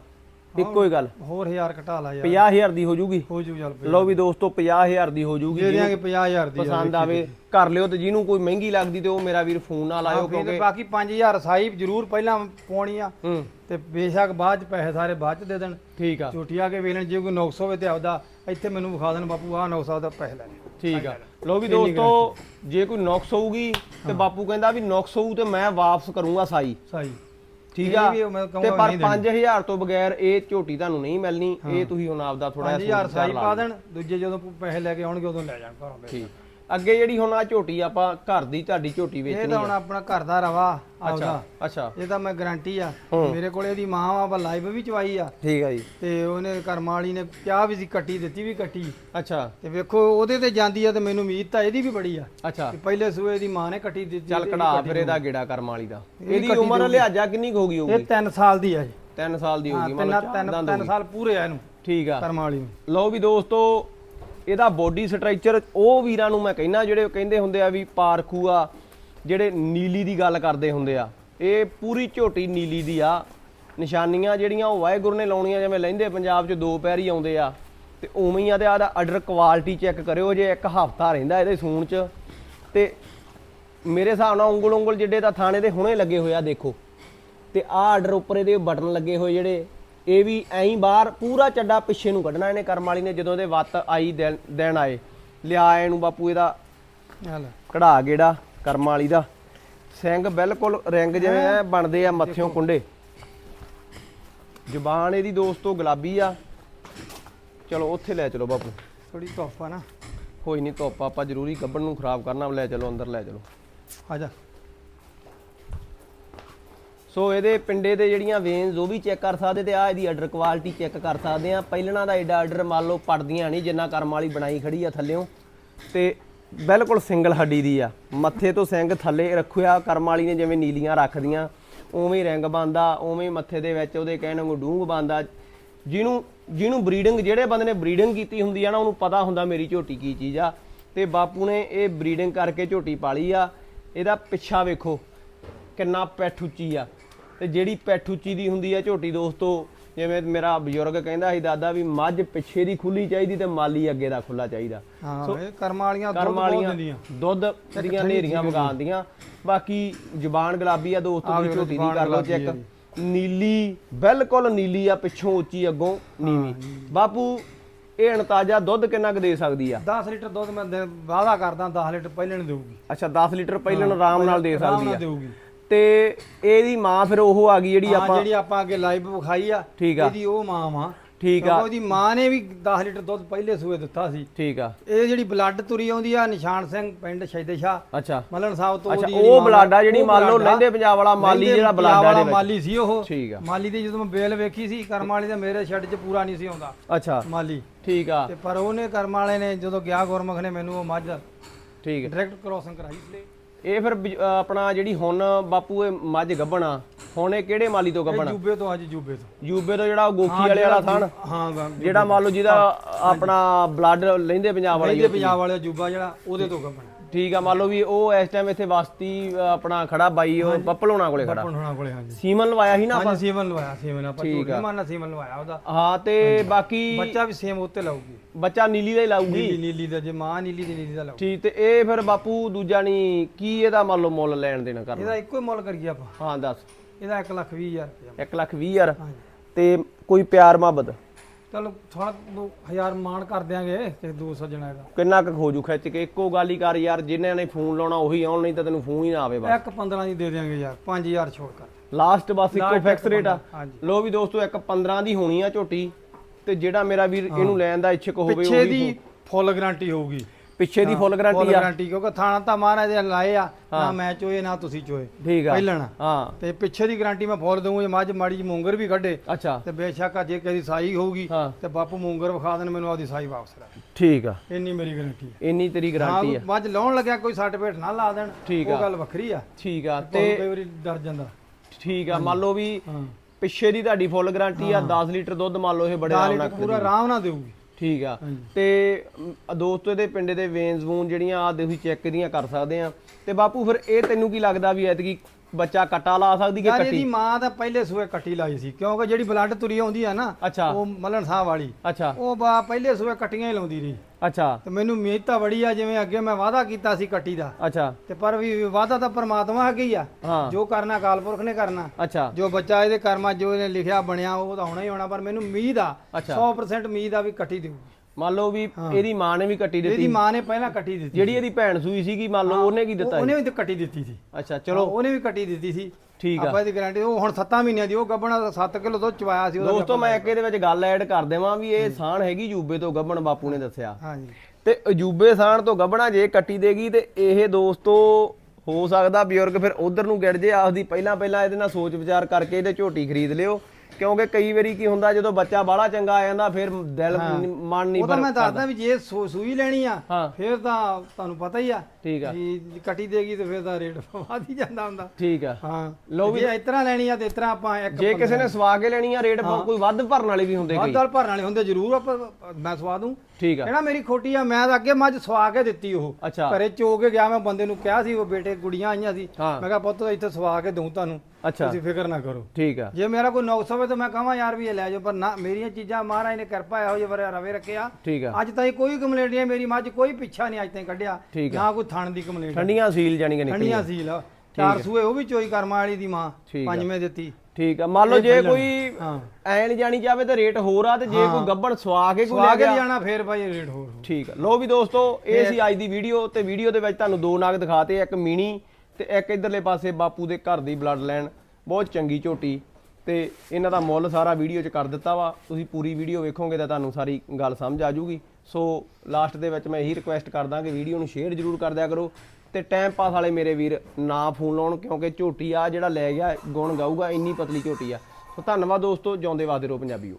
S2: ਇੱਕੋ ਹੀ ਗੱਲ।
S1: ਹੋਰ 1000 ਘਟਾ ਲਾ ਯਾਰ।
S2: 50000 ਦੀ ਹੋ ਜੂਗੀ।
S1: ਹੋ ਜੂ ਚੱਲ
S2: ਲਓ ਵੀ ਦੋਸਤੋ 50000 ਦੀ ਹੋ ਜੂਗੀ।
S1: ਦੇ ਦਿਆਂਗੇ 50000 ਦੀ
S2: ਪਸੰਦ ਆਵੇ ਕਰ ਲਿਓ ਤੇ ਜਿਹਨੂੰ ਕੋਈ ਮਹਿੰਗੀ ਲੱਗਦੀ ਤੇ ਉਹ ਮੇਰਾ ਵੀਰ ਫੋਨ ਨਾਲ ਆਇਓ
S1: ਕਿਉਂਕਿ ਬਾਕੀ 5000 ਸਾਈ ਜ਼ਰੂਰ ਪਹਿਲਾਂ ਪਾਉਣੀ ਆ ਤੇ ਬੇਸ਼ੱਕ ਬਾਅਦ ਚ ਪੈਸੇ ਸਾਰੇ ਬਾਅਦ ਚ ਦੇ ਦੇਣ।
S2: ਠੀਕ ਆ।
S1: ਛੋਟੀ ਆ ਕੇ ਵੇਲਣ ਜੇ ਕੋਈ ਨੁਕਸ ਹੋਵੇ ਤੇ ਆਪਦਾ ਇੱਥੇ ਮੈਨੂੰ ਵਿਖਾ ਦੇਣ ਬਾਪੂ ਆ ਉਹਦਾ ਪੈਸੇ ਲੈ ਲੈ।
S2: ਠੀਕ ਆ। ਲਓ ਵੀ ਦੋਸਤੋ ਜੇ ਕੋਈ ਨੁਕਸ ਹੋਊਗੀ ਤੇ ਬਾਪੂ ਕਹਿੰਦਾ ਵੀ ਨੁਕਸ ਹੋਊ ਤੇ ਮੈਂ ਵਾਪਸ ਕਰੂੰਗਾ ਸਾਈ।
S1: ਸਾਈ।
S2: ਠੀਕ ਆ ਤੇ ਪਰ
S1: ਨਹੀਂ ਦੇਣੀ।
S2: 5000 ਤੋਂ ਬਗੈਰ ਇਹ ਝੋਟੀ ਤੁਹਾਨੂੰ ਨਹੀਂ ਮਿਲਣੀ ਇਹ ਤੁਸੀਂ ਹੁਣ ਆਪਦਾ ਥੋੜਾ
S1: 5000 ਸਾਈ ਪਾ ਦੇਣ ਦੂਜੇ ਜਦੋਂ ਪੈਸੇ ਲੈ ਕੇ ਆਉਣਗੇ ਉਦੋਂ ਲੈ ਜਾਣ ਘਰੋਂ।
S2: ਠੀਕ ਅੱਗੇ ਜਿਹੜੀ ਹੁਣ ਆ ਝੋਟੀ ਆਪਾਂ ਘਰ ਦੀ ਤੁਹਾਡੀ ਝੋਟੀ
S1: ਇਹ
S2: ਵੇਚਣੀ
S1: ਤਾਂ ਹੁਣ ਆਪਣਾ ਘਰ ਦਾ ਰਵਾ ਆਪਦਾ।
S2: ਅੱਛਾ। ਅੱਛਾ
S1: ਇਹ ਤਾਂ ਮੈਂ ਗਾਰੰਟੀ ਆ
S2: ਹੂੰ।
S1: ਮੇਰੇ ਕੋਲ ਇਹਦੀ ਮਾਂ ਵਾ ਬਾ ਲਾਈਵ ਵੀ ਚਵਾਈ ਆ।
S2: ਠੀਕ ਆ ਜੀ।
S1: ਤੇ ਉਹਨੇ ਕਰਮਾਂ ਵਾਲੀ ਨੇ ਕਿਹਾ ਵੀ ਸੀ ਕੱਟੀ ਦਿੱਤੀ ਵੀ ਕੱਟੀ।
S2: ਅੱਛਾ।
S1: ਤੇ ਵੇਖੋ ਉਹਦੇ ਤੇ ਜਾਂਦੀ ਆ ਤੇ ਮੈਨੂੰ ਉਮੀਦ ਤਾਂ ਇਹਦੀ ਵੀ ਬੜੀ ਆ
S2: ਅੱਛਾ।
S1: ਕਿ ਪਹਿਲੇ ਸੂਏ ਦੀ ਮਾਂ ਨੇ ਕੱਟੀ ਦਿੱਤੀ
S2: ਚੱਲ ਕਢਾ ਫਿਰ ਇਹਦਾ ਗੇੜਾ ਕਰਮ ਵਾਲੀ ਦਾ।
S1: ਇਹ
S2: ਇਹਦੀ ਉਮਰ। ਲਿਹਾਜ਼ਾ ਕਿੰਨੀ ਕੁ ਹੋ ਗਈ
S1: ਇਹ
S2: ਹੋਊਗੀ
S1: 3 ਸਾਲ ਦੀ ਆ ਜੀ।
S2: 3 ਸਾਲ ਦੀ
S1: ਹਾਂ ਤਿੰਨ
S2: ਮਤਲਬ
S1: ਤਿੰਨ ਤਿੰਨ ਸਾਲ ਪੂਰੇ ਆ ਇਹਨੂੰ
S2: ਠੀਕ ਆ।
S1: ਕਰਮਾਂ ਵਾਲੀ ਨੂੰ।
S2: ਲਓ ਵੀ ਦੋਸਤੋ ਇਹਦਾ ਬੋਡੀ ਸਟਰਕਚਰ ਉਹ ਵੀਰਾਂ ਨੂੰ ਮੈਂ ਕਹਿੰਦਾ, ਜਿਹੜੇ ਕਹਿੰਦੇ ਹੁੰਦੇ ਆ ਵੀ ਪਾਰਖੂ ਆ, ਜਿਹੜੇ ਨੀਲੀ ਦੀ ਗੱਲ ਕਰਦੇ ਹੁੰਦੇ ਆ। ਇਹ ਪੂਰੀ ਝੋਟੀ ਨੀਲੀ ਦੀ ਆ। ਨਿਸ਼ਾਨੀਆਂ ਜਿਹੜੀਆਂ ਉਹ ਵਾਹਿਗੁਰੂ ਨੇ ਲਾਉਣੀਆਂ, ਜਿਵੇਂ ਲੈਂਦੇ ਪੰਜਾਬ 'ਚ ਦੋ ਪੈਰ ਹੀ ਆਉਂਦੇ ਆ, ਤੇ ਉਵੇਂ ਹੀ ਆ ਤੇ ਆਦਾ ਆਰਡਰ ਕੁਆਲਿਟੀ ਚੈੱਕ ਕਰਿਓ, ਜੇ ਇੱਕ ਹਫਤਾ ਰਹਿੰਦਾ ਇਹਦੇ ਸੂਣ 'ਚ। ਤੇ ਮੇਰੇ ਹਿਸਾਬ ਨਾਲ ਉਂਗਲ ਉਂਗਲ ਜਿੱਡੇ ਤਾਂ ਥਾਣੇ ਦੇ ਹੁਣੇ ਲੱਗੇ ਹੋਏ ਆ, ਦੇਖੋ। ਤੇ ਆਹ ਆਰਡਰ ਉੱਪਰ ਇਹਦੇ ਬਟਨ ਲੱਗੇ ਹੋਏ ਜਿਹੜੇ। ਇਹ ਵੀ ਐਂ ਬਾਹਰ ਪੂਰਾ ਚੱਡਾ ਪਿੱਛੇ ਨੂੰ ਕੱਢਣਾ ਇਹਨੇ ਕਰਮ ਵਾਲੀ ਨੇ ਜਦੋਂ ਇਹਦੇ ਵੱਤ ਆਈ ਦਿਨ ਆਏ। ਲਿਆ ਇਹਨੂੰ ਬਾਪੂ ਇਹਦਾ ਕਢਾ ਗੇੜਾ ਕਰਮ ਵਾਲੀ ਦਾ। ਸਿੰਘ ਬਿਲਕੁਲ ਰਿੰਗ ਜਿਵੇਂ ਐ ਬਣਦੇ ਆ ਮੱਥਿਓਂ ਕੁੰਡੇ। ਜ਼ੁਬਾਨ ਇਹਦੀ ਦੋਸਤੋ ਗੁਲਾਬੀ ਆ। ਚਲੋ ਉੱਥੇ ਲੈ ਚਲੋ ਬਾਪੂ।
S1: ਥੋੜੀ ਤੋਹਫਾ ਨਾ।
S2: ਹੋਈ ਨਹੀਂ ਧੁੱਪ ਆਪਾਂ ਜ਼ਰੂਰੀ ਗੱਬਣ ਨੂੰ ਖਰਾਬ ਕਰਨਾ ਲੈ ਚਲੋ ਅੰਦਰ ਲੈ ਚਲੋ।
S1: ਆ ਜਾ।
S2: ਸੋ ਇਹਦੇ ਪਿੰਡੇ ਦੇ ਜਿਹੜੀਆਂ ਵੇਨਸ ਉਹ ਵੀ ਚੈੱਕ ਕਰ ਸਕਦੇ ਤੇ ਆ ਇਹਦੀ ਆਰਡਰ ਕੁਆਲਿਟੀ ਚੈੱਕ ਕਰ ਸਕਦੇ ਆ। ਪਹਿਲਣਾ ਦਾ ਐਡਾ ਆਰਡਰ ਮੰਨ ਲਓ ਪੜਦੀਆਂ ਨਹੀਂ, ਜਿੰਨਾ ਕਰਮ ਵਾਲੀ ਬਣਾਈ ਖੜੀ ਆ ਥੱਲਿਓਂ। ਤੇ ਬਿਲਕੁਲ ਸਿੰਗਲ ਹੱਡੀ ਦੀ ਆ। ਮੱਥੇ ਤੋਂ ਸਿੰਗ ਥੱਲੇ ਰੱਖਿਆ, ਕਰਮ ਵਾਲੀ ਨੇ ਜਿਵੇਂ ਨੀਲੀਆਂ ਰੱਖਦੀਆਂ, ਉਵੇਂ ਰਿੰਗ ਬੰਦਾ ਉਵੇਂ ਮੱਥੇ ਦੇ ਵਿੱਚ ਉਹਦੇ ਕਹਿਣ ਨੂੰ ਡੂੰਗ ਬੰਦਾ ਜਿਹਨੂੰ ਜਿਹਨੂੰ ਬਰੀਡਿੰਗ ਜਿਹੜੇ ਬੰਦੇ ਨੇ ਬਰੀਡਿੰਗ ਕੀਤੀ ਹੁੰਦੀ ਆ ਨਾ, ਉਹਨੂੰ ਪਤਾ ਹੁੰਦਾ ਮੇਰੀ ਝੋਟੀ ਕੀ ਚੀਜ਼ ਆ। ਤੇ ਬਾਪੂ ਨੇ ਇਹ ਬਰੀਡਿੰਗ ਕਰਕੇ ਝੋਟੀ ਪਾਲੀ ਆ। ਇਹਦਾ ਪਿੱਛਾ ਵੇਖੋ, ਕਿੰਨਾ ਪੈਠ ਉੱਚੀ ਆ। ਤੇ ਜਿਹੜੀ ਪੈਠ ਉੱਚੀ ਦੀ ਹੁੰਦੀ ਆ ਝੋਟੀ ਦੋਸਤੋ ਜਿਵੇਂ ਮੇਰਾ ਬਜ਼ੁਰਗ ਕਹਿੰਦਾ ਸੀ ਦਾਦਾ ਵੀ ਮੱਝ ਪਿੱਛੇ ਦੀ ਖੁੱਲੀ ਚਾਹੀਦੀ ਤੇ ਮਾਲੀ ਅੱਗੇ ਦਾ ਖੁੱਲਾ ਚਾਹੀਦਾ।
S1: ਹਾਂ ਇਹ ਕਰਮਾਂ ਵਾਲੀਆਂ ਦੁੱਧ ਬਹੁਤ ਦਿੰਦੀਆਂ।
S2: ਦੁੱਧ ਦੀਆਂ ਨੇਰੀਆਂ ਮਗਾਉਂਦੀਆਂ ਬਾਕੀ ਜ਼ੁਬਾਨ ਗੁਲਾਬੀ ਆ ਦੋਸਤੋ ਦੀ ਝੋਟੀ ਦੀ ਕਰ ਲਓ ਚੈੱਕ। ਨੀਲੀ ਬਿਲਕੁਲ ਨੀਲੀ ਆ ਪਿੱਛੋਂ ਉੱਚੀ ਅੱਗੋਂ ਨੀਵੀਂ। ਬਾਪੂ ਇਹ ਅਣਤਾਜਾ ਦੁੱਧ ਕਿੰਨਾ ਕੁ ਦੇ ਸਕਦੀ ਆ?
S1: 10 ਲੀਟਰ ਦੁੱਧ ਮੈਂ ਵਾਅਦਾ ਕਰਦਾ 10 ਲੀਟਰ ਪਹਿਲੇ ਨੂੰ ਦੇਊਗੀ।
S2: ਅੱਛਾ 10 ਲੀਟਰ ਪਹਿਲਾਂ ਆਰਾਮ ਨਾਲ ਦੇ ਸਕਦੀ ਆ।
S1: ਦੇਊਗੀ।
S2: ਤੇ ਇਹਦੀ ਮਾਂ ਫਿਰ ਉਹ ਆ ਗਈ ਜਿਹੜੀ ਆਪਾਂ
S1: ਜਿਹੜੀ ਆਪਾਂ ਅੱਗੇ ਲਾਈਵ ਵਿਖਾਈ ਆ
S2: ਠੀਕ ਆ।
S1: ਇਹਦੀ ਉਹ ਮਾਂ ਵਾ।
S2: ਠੀਕ ਆ।
S1: ਉਹਦੀ ਮਾਂ ਨੇ ਵੀ 10 ਲੀਟਰ ਦੁੱਧ ਪਹਿਲੇ ਸੂਏ ਦਿੱਤਾ ਸੀ।
S2: ਠੀਕ ਆ।
S1: ਇਹ ਜਿਹੜੀ ਬਲੱਡ ਤੁਰੀ ਆਉਂਦੀ ਆ ਨਿਸ਼ਾਨ ਸਿੰਘ ਪਿੰਡ ਸ਼ੈਦੇ ਸ਼ਾਹ
S2: ਅੱਛਾ।
S1: ਮਲਣ ਸਾਹਿਬ ਤੋਂ ਉਹਦੀ
S2: ਉਹ
S1: ਜਿਹੜੀ
S2: ਬਲਾਡਾ ਜਿਹੜੀ
S1: ਉਹ
S2: ਮੰਨ ਲਓ। ਲਹਿੰਦੇ ਪੰਜਾਬ ਵਾਲਾ ਮਾਲੀ ਜਿਹੜਾ ਬਲਾਡਾ
S1: ਵਾਲਾ
S2: ਦੇ
S1: ਮਾਲੀ ਸੀ ਉਹ।
S2: ਠੀਕ ਆ।
S1: ਮਾਲੀ ਦੀ ਜਦੋਂ ਮੈਂ ਬੇਲ ਵੇਖੀ ਸੀ ਕਰਮ ਵਾਲੀ ਦੇ ਮੇਰੇ ਛੱਡ 'ਚ ਪੂਰਾ ਨਹੀਂ ਸੀ ਆਉਂਦਾ।
S2: ਅੱਛਾ।
S1: ਮਾਲੀ।
S2: ਠੀਕ ਆ।
S1: ਤੇ ਪਰ ਉਹਨੇ ਕਰਮ ਵਾਲੇ ਨੇ ਜਦੋਂ ਗਿਆ ਗੁਰਮੁਖ ਨੇ ਮੈਨੂੰ ਉਹ ਮੱਝ
S2: ਠੀਕ
S1: ਡਾਇਰੈਕਟ ਕ੍ਰੋਸਿੰਗ ਕਰਾਈ ਸੀ।
S2: ਇਹ ਫਿਰ ਬਿਜ- ਅ, ਆਪਣਾ ਜਿਹੜੀ ਹੁਣ ਬਾਪੂ ਇਹ ਮੱਝ ਗੱਭਣਾ ਹੁਣ ਇਹ ਕਿਹੜੇ ਮਾਲੀ ਤੋਂ
S1: ਇਹ
S2: ਗੱਭਣਾ
S1: ਜੂਬੇ ਤੋਂ ਅੱਜ ਜੂਬੇ ਤੋਂ।
S2: ਯੂਬੇ ਤੋਂ ਜਿਹੜਾ ਉਹ ਗੋਖੀ ਵਾਲੇ ਵਾਲਾ ਥਾਣ
S1: ਹਾਂ ਗਾ
S2: ਜਿਹੜਾ ਮੰਨ ਲਓ ਜਿਹਦਾ ਆਪਣਾ ਬਲੱਡ ਲੈਂਦੇ ਪੰਜਾਬ ਵਾਲਾ
S1: ਇਹਦੇ ਪੰਜਾਬ ਵਾਲਾ ਜੂਬਾ ਜਿਹੜਾ ਉਹਦੇ ਤੋਂ ਗੱਬਣ
S2: ਠੀਕ ਆ ਮੰਨ ਲਓ ਵੀ ਉਹ ਇਸ ਟਾਈਮ ਇੱਥੇ ਵਸਤੀ ਅ, ਆਪਣਾ ਖੜਾ ਬਾਈ ਉਹ ਪੱਪਲੋਣਾ ਕੋਲੇ ਖੜਾ।
S1: ਹੋਣਾ ਕੋਲੇ ਹਾਂਜੀ।
S2: ਸੀਮਨ ਲਵਾਇਆ ਸੀ ਨਾ ਆਪਾਂ?
S1: ਹਾਂਜੀ ਸੀਮਨ ਲਵਾਇਆ ਸੀਮਨ ਆਪਾਂ
S2: ਠੀਕ
S1: ਝੂਠ
S2: ਆ।
S1: ਨਹੀਂ ਮਾਰਨਾ ਸੀਮਨ ਲਵਾਇਆ ਉਹਦਾ।
S2: ਹਾਂ ਤੇ ਬਾਕੀ
S1: ਬੱਚਾ ਵੀ ਸੇਮ ਉੱਤੇ ਲਾਊਗੀ।
S2: ਬੱਚਾ ਨੀਲੀ ਦਾ ਹੀ ਲਾਊਗੀ।
S1: ਨੀਲੀ ਨੀਲੀ ਦਾ ਜੇ ਮਾਂ ਨੀਲੀ ਦੀ ਨੀਲੀ ਦਾ ਲਾਊ।
S2: ਠੀਕ ਤੇ ਇਹ ਫਿਰ ਬਾਪੂ ਦੂਜਾ ਨਹੀਂ ਕੀ ਇਹਦਾ ਮੰਨ ਲਓ ਮੁੱਲ ਲੈਣ ਦੇਣਾ ਕਰਨਾ?
S1: ਇਹਦਾ ਇੱਕੋ ਹੀ ਮੁੱਲ ਕਰੀਏ ਆਪਾਂ।
S2: ਹਾਂ ਦੱਸ।
S1: ਇਹਦਾ 1 ਲੱਖ 20 ਹਜ਼ਾਰ ਰੁਪਇਆ।
S2: 1 ਲੱਖ 20 ਹਜ਼ਾਰ।
S1: ਹਾਂਜੀ।
S2: ਤੇ ਕੋਈ ਪਿਆਰ ਮੁਹੱਬਤ?
S1: ਚਲੋ ਥੋੜਾ 2000 ਮਾਣ ਕਰ ਦਿਆਂਗੇ ਕਿ ਦੋ ਸੱਜਣਾ ਇਹਦਾ
S2: ਕਿੰਨਾ ਕੁ ਖੋਜੂ ਖਿੱਚ ਕੇ? ਇੱਕੋ ਗੱਲ ਹੀ ਕਰ ਯਾਰ ਜਿਨ੍ਹਾਂ ਨੇ ਫੋਨ ਲਾਉਣਾ ਉਹੀ ਆਉਣ ਨਹੀਂ ਤਾਂ ਤੈਨੂੰ ਫੋਨ ਹੀ ਨਾ ਆਵੇ ਬਸ।
S1: ਇੱਕ 15 ਦੀ ਦੇ ਦਿਆਂਗੇ ਯਾਰ 5000 ਛੋੜ ਕਰ।
S2: ਲਾਸਟ ਬਸ ਇੱਕੋ
S1: Last
S2: ਫਿਕਸ
S1: ਇੱਕ
S2: ਰੇਟ ਆ।
S1: ਹਾਂਜੀ।
S2: ਲੋ ਵੀ ਦੋਸਤੋ ਇੱਕ 15 ਦੀ ਹੋਣੀ ਆ ਝੋਟੀ। ਤੇ ਜਿਹੜਾ ਮੇਰਾ ਵੀਰ ਇਹਨੂੰ ਲੈਣ ਦਾ ਇੱਛੁਕ ਹੋਵੇ
S1: ਪਿੱਛੇ ਦੀ ਫੁੱਲ ਗਾਰੰਟੀ ਹੋਊਗੀ।
S2: ਪਿੱਛੇ ਦੀ ਫੁੱਲ
S1: ਫੁੱਲ
S2: ਗਾਰੰਟੀ ਆ।
S1: ਗਾਰੰਟੀ ਕਿਉਂਕਿ ਥਾਣਾ ਤਾਂ ਮਹਾਰਾਜ ਦੇ ਲਾਏ ਆ ਨਾ ਮੈਂ ਚੋਏ ਨਾ ਤੁਸੀਂ ਚੋਏ।
S2: ਠੀਕ ਆ।
S1: ਪਹਿਲਣ
S2: ਹਾਂ।
S1: ਤੇ ਪਿੱਛੇ ਦੀ ਗਾਰੰਟੀ ਮੈਂ ਫੁੱਲ ਦਊਂਗਾ ਜੇ ਮੱਝ ਮਾੜੀ ਜੀ ਮੂੰਗਰ ਵੀ ਕੱਢੇ
S2: ਅੱਛਾ।
S1: ਤੇ ਬੇਸ਼ੱਕ ਜੇ ਕਿਸੇ ਸਾਈ ਹੋਊਗੀ ਤੇ ਬਾਪੂ ਮੂੰਗਰ ਵਿਖਾ ਦੇਣ ਮੈਨੂੰ ਆਪਦੀ ਸਾਈ ਵਾਪਸ ਲੈ
S2: ਠੀਕ ਆ।
S1: ਇੰਨੀ ਮੇਰੀ ਗਾਰੰਟੀ
S2: ਇੰਨੀ ਤੇਰੀ ਗਾਰੰਟੀ ਆ।
S1: ਮੱਝ ਲਾਉਣ ਲੱਗਿਆ ਕੋਈ ਸਰਟੀਫਿਕੇਟ ਨਾ ਲਾ ਦੇਣ ਉਹ। ਗੱਲ ਵੱਖਰੀ ਆ।
S2: ਠੀਕ ਆ
S1: ਤੇ ਕਈ ਵਾਰੀ ਡਰ ਜਾਂਦਾ।
S2: ਠੀਕ ਆ ਮੰਨ ਲਓ ਵੀ ਪਿੱਛੇ ਦੀ ਤੁਹਾਡੀ ਫੁੱਲ ਗਾਰੰਟੀ ਆ 10 ਲੀਟਰ ਦੁੱਧ ਮੰਨ ਲਓ ਇਹ ਬੜੇ ਆਰਾਮ ਨਾਲ
S1: ਪੂਰਾ ਆਰਾਮ ਨਾਲ ਦੇਊਗੀ।
S2: ਠੀਕ ਆ। ਤੇ ਦੋਸਤੋ ਇਹਦੇ ਪਿੰਡੇ ਦੇ ਵੇਨਸ ਵੂਨ ਜਿਹੜੀਆਂ ਆ ਤੁਸੀਂ ਚੈੱਕ ਦੀਆਂ ਕਰ ਸਕਦੇ ਆ। ਤੇ ਬਾਪੂ ਫਿਰ ਇਹ ਤੈਨੂੰ ਕੀ ਲੱਗਦਾ ਵੀ ਐਤਕੀ ਬੱਚਾ ਕੱਟਾ ਲਾ ਸਕਦੀ ਕਿ
S1: ਯਾਰ ਇਹਦੀ
S2: ਕੱਟੀ
S1: ਮਾਂ ਤਾਂ ਪਹਿਲੇ ਸੂਏ ਕੱਟੀ ਲਾਈ ਸੀ ਕਿਉਂਕਿ ਜਿਹੜੀ ਬਲੱਡ ਤੁਰੀ ਆਉਂਦੀ ਆ ਨਾ
S2: ਅੱਛਾ।
S1: ਉਹ ਮਲਣ ਸਾਹਿਬ ਵਾਲੀ
S2: ਅੱਛਾ।
S1: ਉਹ ਬਾ ਪਹਿਲੇ ਸੂਏ ਕੱਟੀਆਂ ਹੀ ਲਾਉਂਦੀ ਰਹੀ।
S2: ਅੱਛਾ।
S1: ਤੇ ਮੈਨੂੰ ਉਮੀਦ ਤਾਂ ਬੜੀ ਆ ਜਿਵੇਂ ਅੱਗੇ ਮੈਂ ਵਾਅਦਾ ਕੀਤਾ ਸੀ ਕੱਟੀ ਦਾ।
S2: ਅੱਛਾ।
S1: ਤੇ ਪਰ ਵੀ ਵਾਅਦਾ ਤਾਂ ਪਰਮਾਤਮਾ ਅੱਗੇ ਹੀ ਆ।
S2: ਹਾਂ।
S1: ਜੋ ਕਰਨਾ ਕਾਲਪੁਰਖ ਨੇ ਕਰਨਾ।
S2: ਅੱਛਾ।
S1: ਜੋ ਬੱਚਾ ਇਹਦੇ ਕਰਮਾਂ ਜੋ ਇਹਨੇ ਲਿਖਿਆ ਬਣਿਆ ਉਹ ਤਾਂ ਹੋਣਾ ਹੀ ਹੋਣਾ ਪਰ ਮੈਨੂੰ ਉਮੀਦ ਆ
S2: ਅੱਛਾ।
S1: 100% ਉਮੀਦ ਆ ਵੀ ਕੱਟੀ ਦੇਊ
S2: ਮੰਨ ਲਓ ਵੀ ਇਹਦੀ ਮਾਂ ਨੇ ਵੀ ਕੱਟੀ
S1: ਇਹਦੀ
S2: ਦਿੱਤੀ
S1: ਮਾਂ ਨੇ ਪਹਿਲਾਂ ਕੱਟੀ ਦਿੱਤੀ
S2: ਜਿਹੜੀ ਇਹਦੀ ਭੈਣ ਸੂਈ ਸੀਗੀ ਮੰਨ ਲਓ ਉਹਨੇ ਕੀ ਦਿੱਤਾ
S1: ਉਹਨੇ ਵੀ ਤਾਂ ਕੱਟੀ ਦਿੱਤੀ ਸੀ।
S2: ਅੱਛਾ
S1: ਚਲੋ। ਉਹਨੇ ਵੀ ਕੱਟੀ ਦਿੱਤੀ ਸੀ।
S2: ਠੀਕ ਆ।
S1: ਆਪਾਂ ਇਹਦੀ ਗਾਰੰਟੀ ਉਹ ਹੁਣ 7 ਮਹੀਨਿਆਂ ਦੀ ਉਹ ਗੱਬਣਾ 7 ਕਿਲੋ ਦੁੱਧ ਚਵਾਇਆ ਸੀ ਉਹਦਾ
S2: ਦੋਸਤੋ ਮੈਂ ਇੱਕ। ਇਹਦੇ ਵਿੱਚ ਗੱਲ ਐਡ ਕਰ ਦੇਵਾਂ ਵੀ ਇਹ ਸਾਣ ਹੈਗੀ ਜੂਬੇ ਤੋਂ ਗੱਬਣ ਬਾਪੂ ਨੇ ਦੱਸਿਆ।
S1: ਹਾਂਜੀ।
S2: ਤੇ ਅਜੂਬੇ ਸਾਣ ਤੋਂ ਗੱਬਣਾ ਜੇ ਕੱਟੀ ਦੇਗੀ ਤੇ ਇਹ ਦੋਸਤੋ ਹੋ ਸਕਦਾ ਬਜ਼ੁਰਗ ਫਿਰ ਉਧਰ ਨੂੰ ਗਿੜ ਜੇ ਆਪਦੀ ਪਹਿਲਾਂ ਪਹਿਲਾਂ ਇਹਦੇ ਨਾਲ ਸੋਚ ਵਿਚਾਰ ਕਰਕੇ ਇਹਦੇ ਝੋਟੀ ਖਰੀਦ ਲਿਓ। ਕਿਉਂਕਿ ਕਈ ਵਾਰੀ ਕੀ ਹੁੰਦਾ ਜਦੋਂ ਬੱਚਾ ਬਾਹਲਾ ਚੰਗਾ ਆ ਜਾਂਦਾ ਫਿਰ ਦਿਲ ਮਨ ਨਹੀਂ
S1: ਉਹ ਤਾਂ ਮੈਂ ਦੱਸਦਾ ਵੀ ਜੇ ਸੂ- ਸੂਈ ਲੈਣੀ ਆ
S2: ਹਾਂ।
S1: ਫਿਰ ਤਾਂ ਤੁਹਾਨੂੰ ਪਤਾ ਹੀ ਆ।
S2: ਠੀਕ ਆ।
S1: ਵੀ ਕੱਟੀ ਦੇਗੀ ਤੇ ਫਿਰ ਤਾਂ ਰੇਟ ਵਧ ਹੀ ਜਾਂਦਾ ਹੁੰਦਾ।
S2: ਠੀਕ ਆ।
S1: ਹਾਂ।
S2: ਲਓ ਵੀ
S1: ਜੇ ਇਸ ਤਰ੍ਹਾਂ ਲੈਣੀ ਆ ਤੇ ਇਸ ਤਰ੍ਹਾਂ ਆਪਾਂ ਇੱਕ
S2: ਜੇ ਕਿਸੇ ਨੇ ਸਵਾ ਕੇ ਲੈਣੀ ਆ ਰੇਟ ਕੋਈ ਵੱਧ ਭਰਨ ਵਾਲੇ ਵੀ ਹੁੰਦੇ ਕਈ।
S1: ਵਾਧਲ ਭਰਨ ਵਾਲੇ ਹੁੰਦੇ ਜ਼ਰੂਰ ਆਪਾਂ ਮੈਂ ਸਵਾ ਦੂੰ।
S2: ਠੀਕ ਆ।
S1: ਕਹਿਣਾ ਮੇਰੀ ਖੋਟੀ ਆ ਮੈਂ ਤਾਂ ਅੱਗੇ ਮੱਝ ਸਵਾ ਕੇ ਦਿੱਤੀ ਉਹ। ਘਰੇ ਚੋ ਕੇ ਗਿਆ ਮੈਂ ਬੰਦੇ ਨੂੰ ਕਿਹਾ ਸੀ ਉਹ ਬੇਟੇ ਗੁੜੀਆਂ ਆਈਆਂ ਸੀ। ਮੈਂ ਕਿਹਾ ਪੁੱਤ ਇੱਥੇ ਸਵਾ ਕੇ ਦਊਂ ਤੁਹਾਨੂੰ।
S2: ਅੱਛਾ।
S1: ਤੁਸੀਂ ਫਿਕਰ ਨਾ ਕਰੋ।
S2: ਠੀਕ ਆ।
S1: ਜੇ ਮੇਰਾ ਕੋਈ ਨੁਕਸ ਹੋਵੇ ਤਾਂ ਮੈਂ ਕਹਾਂ ਯਾਰ ਵੀ ਇਹ ਲੈ ਜਾਓ। ਪਰ ਨਾ ਮੇਰੀਆਂ ਚੀਜ਼ਾਂ ਮਹਾਰਾਜ ਨੇ ਕਿਰਪਾ ਇਹੋ ਜਿਹੇ ਵਰੇ ਰਵੇ ਰੱਖਿਆ ਅੱਜ ਤਾਈਂ ਕੋਈ ਕੰਪਲੇਂਟ ਨਹੀਂ ਮੇਰੀ ਮੱਝ ਕੋਈ ਪਿੱਛਾ ਨਹੀਂ ਅੱਜ ਤਾਈਂ ਕੱਢਿਆ। ਨਾ ਕੋਈ ਥਣ ਦੀ ਕੰਪਲੇਂਟ
S2: ਠੰਡੀਆਂ ਸੀਲ ਜਾਣੀ ਕਿ ਨਿਕਲੀਆਂ।
S1: ਠੰਡੀਆਂ ਸੀ ਲਾ ਚਾਰ ਸੂਏ ਉਹ ਵੀ ਚੋਈ ਕਰਮਾ ਵਾਲੀ ਦੀ ਮਾਂ
S2: ਠੀਕ ਆ।
S1: ਪੰਜਵੇਂ ਦਿੱਤੀ।
S2: ਠੀਕ ਆ। ਮੰਨ ਲਓ ਜੇ ਕੋਈ
S1: ਹਾਂ।
S2: ਜਾਣੀ ਜਾਵੇ ਤਾਂ ਰੇਟ ਹੋਰ ਆ ਤੇ ਜੇ ਕੋਈ ਗੱਬਣ ਸਵਾ ਕੇ ਕੋਈ
S1: ਸਵਾ
S2: ਲੈ
S1: ਕੇ
S2: ਗਿਆ।
S1: ਜਾਣਾ ਫੇਰ ਭਾਈ ਰੇਟ ਹੋਰ।
S2: ਠੀਕ ਆ। ਲੋ ਵੀ ਦੋਸਤੋ ਇਹ ਸੀ ਅੱਜ ਦੀ ਵੀਡੀਓ ਤੇ ਵੀਡੀਓ ਦੇ ਵਿੱਚ ਤੁਹਾਨੂੰ ਦੋ ਨਾਗ ਦਿਖਾਤੇ ਇੱਕ ਮਿਨੀ ਤੇ ਇੱਕ ਇਧਰਲੇ ਪਾਸੇ ਬਾਪੂ ਦੇ ਘਰ ਦੀ ਬਲੱਡ ਲਾਈਨ ਬਹੁਤ ਚੰਗੀ ਝੋਟੀ ਤੇ ਇਹਨਾਂ ਦਾ ਮੁੱਲ ਸਾਰਾ ਵੀਡੀਓ 'ਚ ਕਰ ਦਿੱਤਾ ਵਾ। ਤੁਸੀਂ ਪੂਰੀ ਵੀਡੀਓ ਵੇਖੋਗੇ ਤਾਂ ਤੁਹਾਨੂੰ ਸਾਰੀ ਗੱਲ ਸਮਝ ਆ ਜਾਊਗੀ। ਸੋ ਲਾਸਟ ਦੇ ਵਿੱਚ ਮੈਂ ਇਹੀ ਰਿਕੁਐਸਟ ਕਰਦਾ ਕਿ ਵੀਡੀਓ ਨੂੰ ਸ਼ੇਅਰ ਜ਼ਰੂਰ ਕਰ ਦਿਆ ਕਰੋ ਤੇ ਟਾਈਮ ਪਾਸ ਵਾਲੇ ਮੇਰੇ ਵੀਰ ਨਾ ਫੋਨ ਲਾਉਣ ਕਿਉਂਕਿ ਝੋਟੀ ਆ ਜਿਹੜਾ ਲੈ ਗਿਆ, ਗੁਣ ਗਾਊਗਾ, ਇੰਨੀ ਪਤਲੀ ਝੋਟੀ ਆ। ਸੋ ਧੰਨਵਾਦ ਦੋਸਤੋ, ਜਿਉਂਦੇ ਵਾਦੇ ਰਹੋ ਪੰਜਾਬੀਓ